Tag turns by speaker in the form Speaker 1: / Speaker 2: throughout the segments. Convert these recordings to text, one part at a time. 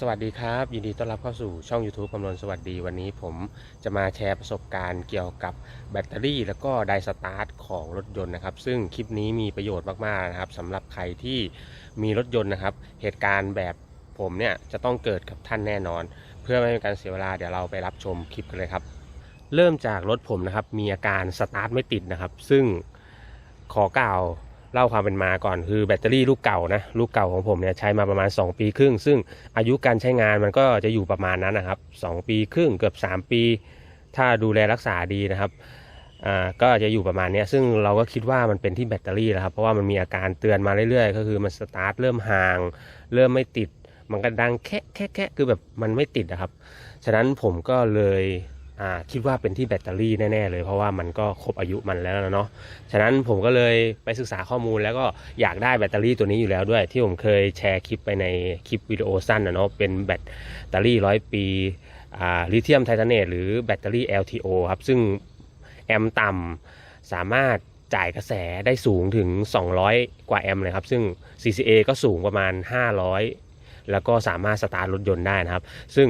Speaker 1: สวัสดีครับ ยินดีต้อนรับเข้าสู่ช่อง YouTube คำนวณสวัสดีวันนี้ผมจะมาแชร์ประสบการณ์เกี่ยวกับแบตเตอรี่ แล้วก็ไดสตาร์ทของรถยนต์นะครับ ซึ่งคลิปนี้มีประโยชน์มาก ๆ นะครับสำหรับใครที่มีรถยนต์นะครับ เหตุการณ์แบบผมเนี่ยจะต้องเกิดกับท่านแน่นอน เพื่อไม่ให้การเสียเวลาเดี๋ยวเราไปรับชมคลิปกันเลยครับ เริ่มจากรถผมนะครับมีอาการสตาร์ทไม่ติดนะครับ ซึ่งขอกล่าว เล่าความเป็นมาก่อนคือแบตเตอรี่ลูกเก่านะลูกเก่าของผมเนี่ยใช้มาประมาณ 2 ปีครึ่ง ซึ่งอายุการใช้งานมันก็จะอยู่ประมาณนั้นนะครับ 2 ปีครึ่งเกือบ 3 ปี ถ้าดูแลรักษาดีนะครับอ่าก็จะอยู่ประมาณนี้ซึ่งเราก็คิดว่ามันเป็นที่แบตเตอรี่แล้วครับ เพราะว่ามันมีอาการเตือนมาเรื่อยๆ ก็คือมันสตาร์ทเริ่มห่าง เริ่มไม่ติด มันก็ดังแค่แค่แค่คือแบบมันไม่ติดนะครับ ฉะนั้นผมก็เลย คิดว่าเป็นที่แบตเตอรี่แน่ๆเลย เพราะว่ามันก็ครบอายุมันแล้วนะเนาะฉะนั้นผมก็เลยไปศึกษาข้อมูลแล้วก็อยากได้แบตเตอรี่ตัวนี้อยู่แล้วด้วย ที่ผมเคยแชร์คลิปไปในคลิปวิดีโอสั้นนะเนาะเป็นแบตเตอรี่ร้อยปีลิเธียมไทเทเนตหรือแบตเตอรี่ LTO ครับ ซึ่งแอมป์ต่ำสามารถจ่ายกระแสได้สูงถึง 200 กว่าแอมป์เลยครับ ซึ่ง CCA ก็สูงประมาณ 500 แล้วก็สามารถสตาร์ทรถยนต์ได้นะครับ ซึ่ง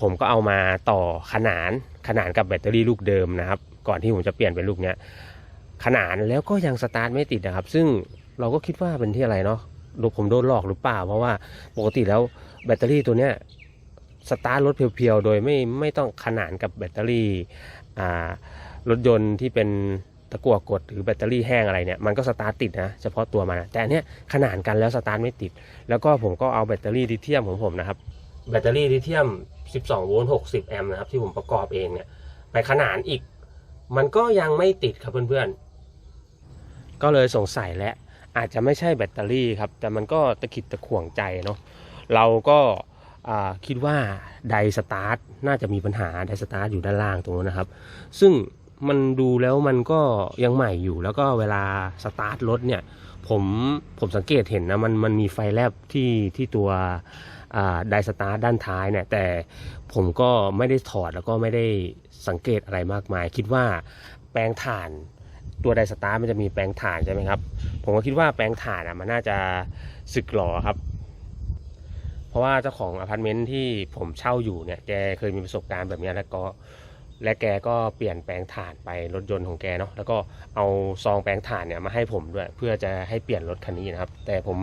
Speaker 1: ผมก็เอามาต่อขนานขนานกับแบตเตอรี่ลูกเดิมนะครับ ก่อนที่ผมจะเปลี่ยนเป็นลูกเนี้ยขนานแล้วก็ยังสตาร์ทไม่ติดนะครับ ซึ่งเราก็คิดว่าเป็นที่อะไรเนาะดูผมโดนหลอกหรือเปล่า เพราะว่าปกติแล้วแบตเตอรี่ตัวเนี้ยสตาร์ทรถเพียวๆ โดยไม่ไม่ต้องขนานกับแบตเตอรี่รถยนต์ที่เป็นตะกั่วกดหรือแบตเตอรี่แห้งอะไรเนี่ยมันก็สตาร์ทติดนะเฉพาะตัวมันนะแต่อันเนี้ยขนานกันแล้วสตาร์ทไม่ติด แล้วก็ผมก็เอาแบตเตอรี่ลิเธียมของผมนะครับแบตเตอรี่ลิเธียม 12โวลต์60 แอมป์นะครับ ที่ผมประกอบเองเนี่ย ไปขนานอีก มันก็ยังไม่ติดครับเพื่อนๆ ก็เลยสงสัยและอาจจะไม่ใช่แบตเตอรี่ครับ แต่มันก็ตะขิดตะขวงใจเนาะเราก็คิดว่าไดสตาร์ทน่าจะมีปัญหาไดสตาร์ทอยู่ด้านล่างตรงนู้นนะครับ ซึ่งมันดูแล้วมันก็ยังใหม่อยู่แล้วก็เวลาสตาร์ทรถเนี่ย ผมผมสังเกตเห็นนะมันมันมีไฟแลบที่ที่ตัว ไดสตาร์ด้านท้ายเนี่ยแต่ผมก็ไม่ได้ถอดแล้วก็ไม่ได้สังเกตอะไรมากมาย คิดว่าแปลงถ่านตัวไดสตาร์มันจะมีแปลงถ่านใช่ไหมครับผมก็คิดว่าแปลงถ่านอะมันน่าจะสึกหรอครับ เพราะว่าเจ้าของอพาร์ตเมนต์ที่ผมเช่าอยู่เนี่ยแกเคยมีประสบการณ์แบบนี้แล้วก็ และแกก็เปลี่ยนแปลงถ่านไปรถยนต์ของแกเนาะแล้วก็เอาซองแปลงถ่านเนี่ยมาให้ผมด้วย เพื่อจะให้เปลี่ยนรถคันนี้นะครับ แต่ผม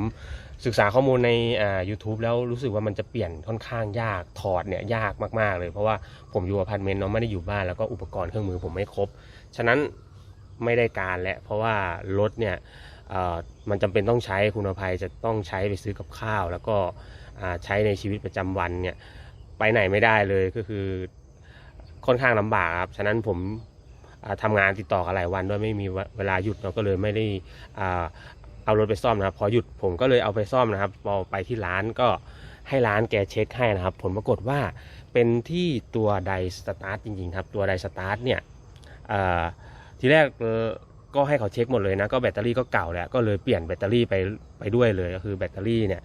Speaker 1: ศึกษาข้อมูลในอ่า u t u b e แล้วรู้สึกว่ามันจะเปลี่ยนค่อนข้างยากถอดเนี่ยยากมากๆเลย เพราะว่าผมอยู่อพาร์ตเมนต์เนาะไม่ได้อยู่บ้านแล้วก็อุปกรณ์เครื่องมือผมไม่ครบ ฉะนั้นไม่ได้การแหละเพราะว่ารถเนี่ยมันจำเป็นต้องใช้คุณภัยจะต้องใช้ไปซื้อกับข้าว แล้วก็ใช้ในชีวิตประจำวันเนี่ยไปไหนไม่ได้เลยก็คือ ค่อนข้างลำบากครับ ฉะนั้นผมอ่าทำงานติดต่อกันหลายวันด้วยไม่มีเวลาหยุดเราก็เลยไม่ได้เอารถไปซ่อมนะครับ พอหยุดผมก็เลยเอาไปซ่อมนะครับพอไปที่ร้านก็ให้ร้านแกเช็คให้นะครับ ผลปรากฏว่าเป็นที่ตัวไดสตาร์ทจริงๆครับ ตัวไดสตาร์ทเนี่ยทีแรกก็ให้เขาเช็คหมดเลยนะก็แบตเตอรี่ก็เก่าแล้วก็เลยเปลี่ยนแบตเตอรี่ไปไปด้วยเลยก็คือแบตเตอรี่เนี่ย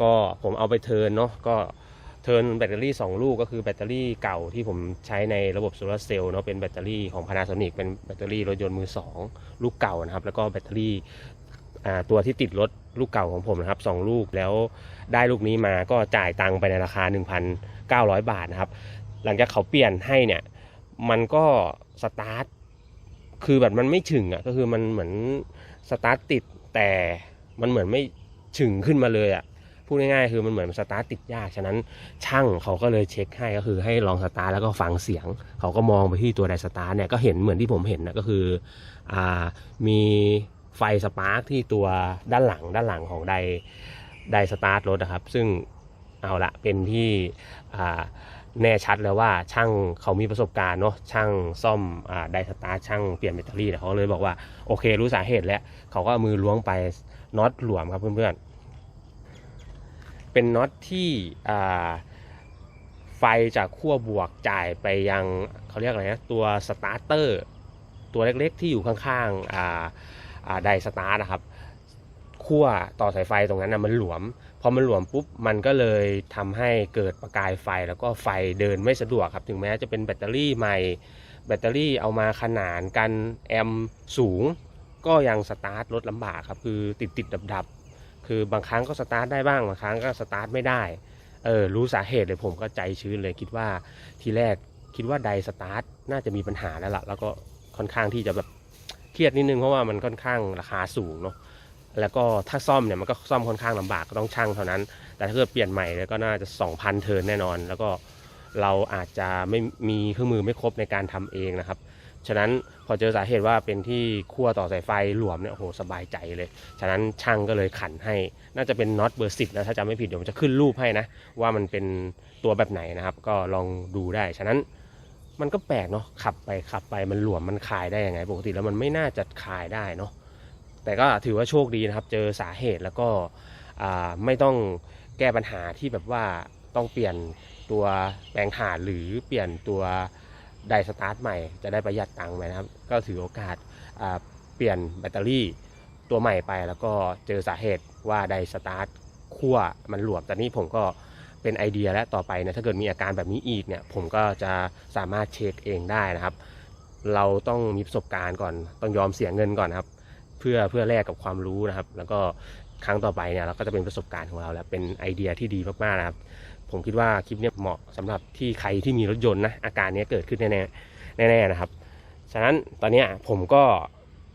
Speaker 1: ก็ผมเอาไปเทินเนาะก็ ทิร์นแบตเตอรี่ 2 ลูกก็คือแบตเตอรี่เก่าที่ผมใช้ในระบบโซลาร์เซลล์เนาะเป็นแบตเตอรี่ของ Panasonic เป็นแบตเตอรี่รถยนต์มือ 2 ลูกเก่านะครับ แล้วก็แบตเตอรี่ตัวที่ติดรถลูกเก่าของผมนะครับ2ลูกแล้วได้ลูกนี้มาก็จ่ายตังค์ไปในราคา 1,900 บาทนะครับ หลังจากเขาเปลี่ยนให้เนี่ยมันก็สตาร์ทคือแบบมันไม่ถึงอะก็คือมันเหมือนสตาร์ทติดแต่มันเหมือนไม่ถึงขึ้นมาเลยอะ พูดง่ายๆคือมันเหมือนสตาร์ทติดยากฉะนั้นช่างเขาก็เลยเช็คให้ก็คือให้ลองสตาร์ทแล้วก็ฟังเสียง เขาก็มองไปที่ตัวไดสตาร์ทเนี่ยก็เห็นเหมือนที่ผมเห็นนะก็คืออ่ามีไฟสปาร์คที่ตัวด้านหลังด้านหลังของไดไดสตาร์ทรถนะครับ ซึ่งเอาละเป็นที่อ่าแน่ชัดแล้วว่าช่างเขามีประสบการณ์เนาะช่างซ่อมอไดสตาร์ช่างเปลี่ยนแบตเตอรี่เขาเลยบอกว่าโอเครู้สาเหตุแล้วเขาก็มือล้วงไปน็อตหลวมครับเพื่อนๆ เป็นน็อตที่ไฟจากขั้วบวกจ่ายไปยังเขาเรียกอะไรนะตัวสตาร์เตอร์ตัวเล็กๆที่อยู่ข้างๆไดสตาร์นะครับขั้วต่อสายไฟตรงนั้นนะมันหลวม พอมันหลวมปุ๊บมันก็เลยทำให้เกิดประกายไฟแล้วก็ไฟเดินไม่สะดวกครับ ถึงแม้จะเป็นแบตเตอรี่ใหม่ แบตเตอรี่เอามาขนานกันแอมป์สูง ก็ยังสตาร์ทรถลำบากครับ คือติดติดดับดับ คือบางครั้งก็สตาร์ทได้บ้างบางครั้งก็สตาร์ทไม่ได้เออรู้สาเหตุเลยผมก็ใจชื้นเลยคิดว่าทีแรกคิดว่าไดสตาร์ทน่าจะมีปัญหาแล้วล่ะ แล้วก็ค่อนข้างที่จะแบบเครียดนิดนึงเพราะว่ามันค่อนข้างราคาสูงเนาะแล้วก็ถ้าซ่อมเนี่ยมันก็ซ่อมค่อนข้างลำบากก็ต้องช่างเท่านั้น แต่ถ้าเกิดเปลี่ยนใหม่เนี่ยก็น่าจะ 2,000 เทิร์นแน่นอน แล้วก็เราอาจจะไม่มีเครื่องมือไม่ครบในการทำเองนะครับ ฉะนั้นพอเจอสาเหตุว่าเป็นที่ขั้วต่อสายไฟหลวมเนี่ยโหสบายใจเลย ฉะนั้นช่างก็เลยขันให้ น่าจะเป็นน็อตเบอร์สิบนะถ้าจำไม่ผิดเดี๋ยวผมจะขึ้นรูปให้นะ ว่ามันเป็นตัวแบบไหนนะครับ ก็ลองดูได้ ฉะนั้นมันก็แปลกเนาะขับไปขับไปมันหลวมมันคลายได้ยังไง ปกติแล้วมันไม่น่าจะคลายได้เนาะแต่ก็ถือว่าโชคดีนะครับ เจอสาเหตุแล้วก็ไม่ต้องแก้ปัญหาที่แบบว่าต้องเปลี่ยนตัวแปลงถ่านหรือเปลี่ยนตัว ได้สตาร์ทใหม่จะได้ประหยัดตังค์ไปนะครับ ก็ถือโอกาสเปลี่ยนแบตเตอรี่ตัวใหม่ไป แล้วก็เจอสาเหตุว่าไดสตาร์ทขั้วมันหลวมแต่นี่ผมก็เป็นไอเดียและต่อไปนี่ยถ้าเกิดมีอาการแบบนี้อีกเนี่ย ผมก็จะสามารถเช็คเองได้นะครับ เราต้องมีประสบการณ์ก่อน ต้องยอมเสียเงินก่อนนครับ เพื่อเพื่อแลกกับความรู้นะครับ แล้วก็ครั้งต่อไปเนี่ยเราก็จะเป็นประสบการณ์ของเรา แล้วเป็นไอเดียที่ดีมากๆนะครับ ผมคิดว่าคลิปนี้เหมาะสำหรับที่ใครที่มีรถยนต์นะอาการนี้เกิดขึ้นแน่ๆแน่ๆนะครับ ฉะนั้นตอนนี้ผมก็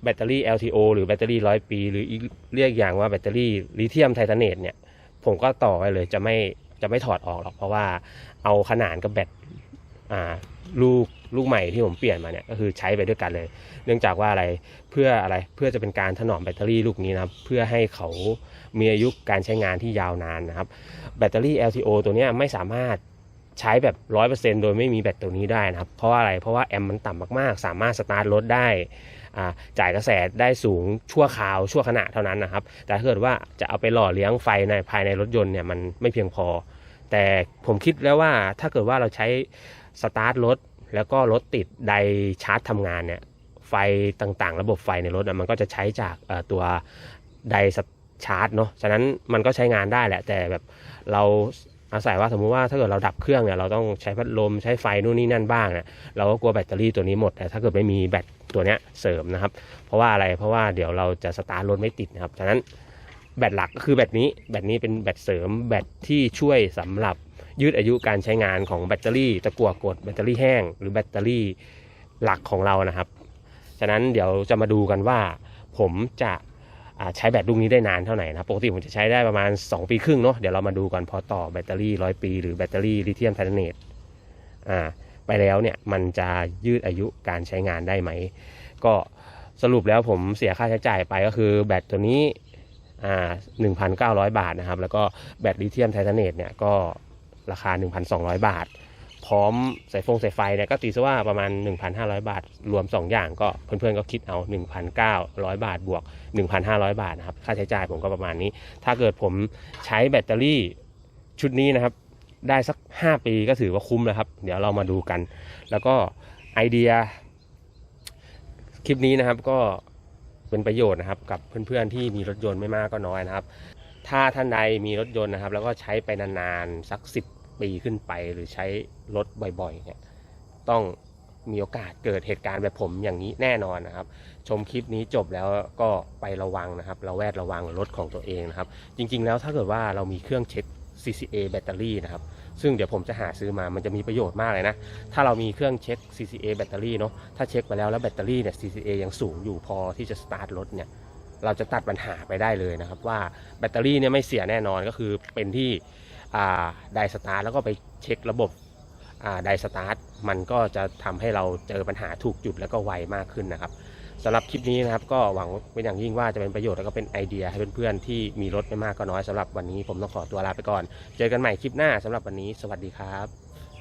Speaker 1: แบตเตอรี่ LTO หรือแบตเตอรี่ร้อยปี หรือเรียกอย่างว่าแบตเตอรี่ลิเธียมไทเทเนตเนี่ยผมก็ต่อไปเลยจะไม่จะไม่ถอดออกหรอกเพราะว่าเอาขนานกับแบตอ่า ลูกลูกใหม่ที่ผมเปลี่ยนมาเนี่ยก็คือใช้ไปด้วยกันเลย เนื่องจากว่าอะไรเพื่ออะไรเพื่อจะเป็นการถนอมแบตเตอรี่ลูกนี้นะครับเพื่อให้เขามีอายุการใช้งานที่ยาวนานนะครับ แบตเตอรี่ LTO ตัวนี้ไม่สามารถใช้แบบ 100%โดยไม่มีแบตตัวนี้ได้นะครับ เพราะว่าอะไรเพราะว่าแอมมันต่ำมากๆ สามารถสตาร์ทรถได้อ่าจ่ายกระแสได้สูงชั่วคราวชั่วขณะเท่านั้นนะครับ แต่ถ้าเกิดว่าจะเอาไปหล่อเลี้ยงไฟในภายในรถยนต์เนี่ยมันไม่เพียงพอ แต่ผมคิดแล้วว่าถ้าเกิดว่าเราใช้สตาร์ทรถแล้วก็รถติดไดชาร์จทำงานเนี่ยไฟต่างๆ ระบบไฟในรถมันก็จะใช้จากตัวไดชาร์จเนาะฉะนั้นมันก็ใช้งานได้แหละ แต่แบบเราอาศัยว่าสมมุติว่าถ้าเกิดเราดับเครื่องเนี่ยเราต้องใช้พัดลมใช้ไฟนู่นนี่นั่นบ้างเนี่ยเราก็กลัวแบตเตอรี่ตัวนี้หมดแต่ถ้าเกิดไม่มีแบตตัวเนี้ยเสริมนะครับ เพราะว่าอะไรเพราะว่าเดี๋ยวเราจะสตาร์ทรถไม่ติดนะครับฉะนั้น แบตหลักก็คือแบตนี้ แบตนี้เป็นแบตเสริมแบตที่ช่วยสำหรับยืดอายุการใช้งานของแบตเตอรี่ตะกั่วกดแบตเตอรี่แห้ง หรือแบตเตอรี่หลักของเรานะครับ ฉะนั้นเดี๋ยวจะมาดูกันว่า ผมจะใช้แบตลูกนี้ได้นานเท่าไหร่นะปกติผมจะใช้ได้ประมาณ 2 ปีครึ่งเนาะเดี๋ยวเรามาดูกันพอต่อแบตเตอรี่ร้อยปี หรือแบตเตอรี่ลิเธียมไทเทเนตอ่าไปแล้วเนี่ยมันจะยืดอายุการใช้งานได้ไหม ก็สรุปแล้วผมเสียค่าใช้จ่ายไปก็คือแบตตัวนี้ 1,900 บาทนะครับ แล้วก็แบตลิเธียมไทเทเนตเนี่ยก็ราคา 1,200 บาท พร้อมสายฟงสายไฟเนี่ยก็ตีซะว่าประมาณ 1,500 บาท รวม 2 อย่างก็เพื่อนๆก็คิดเอา 1,900 บาทบวก 1,500 บาทนะครับ ค่าใช้จ่ายผมก็ประมาณนี้ ถ้าเกิดผมใช้แบตเตอรี่ชุดนี้นะครับได้สัก 5 ปีก็ถือว่าคุ้มแล้วครับ เดี๋ยวเรามาดูกัน แล้วก็ไอเดียคลิปนี้นะครับก็ เป็นประโยชน์นะครับ กับเพื่อนๆที่มีรถยนต์ไม่มากก็น้อยนะครับ ถ้าท่านใดมีรถยนต์นะครับ แล้วก็ใช้ไปนานๆสัก 10 ปีขึ้นไป หรือใช้รถบ่อยๆเนี่ยต้องมีโอกาสเกิดเหตุการณ์แบบผมอย่างนี้แน่นอนนะครับ ชมคลิปนี้จบแล้วก็ไประวังนะครับ เระแวดระวังรถของตัวเองนะครับ จริงๆแล้วถ้าเกิดว่าเรามีเครื่องเช็ค CCA แบตเตอรี่นะครับ ซึ่งเดี๋ยวผมจะหาซื้อมามันจะมีประโยชน์มากเลยนะ ถ้าเรามีเครื่องเช็ค CCA แบตเตอรี่เนาะถ้าเช็คไปแล้วแล้วแบตเตอรี่เนี่ย CCA ยังสูงอยู่พอที่จะสตาร์ทรถเนี่ยเราจะตัดปัญหาไปได้เลยนะครับ ว่าแบตเตอรี่เนี่ยไม่เสียแน่นอนก็คือเป็นที่ไดสตาร์ทแล้วก็ไปเช็คระบบไดสตาร์ทมันก็จะทำให้เราเจอปัญหาถูกจุดแล้วก็ไวมากขึ้นนะครับ สำหรับคลิปนี้นะครับ ก็หวังเป็นอย่างยิ่งว่าจะเป็นประโยชน์แล้วก็เป็นไอเดียให้เพื่อนๆที่มีรถไม่มากก็น้อยสำหรับวันนี้ผมต้องขอตัวลาไปก่อน เจอกันใหม่คลิปหน้าสำหรับวันนี้ สวัสดีครับ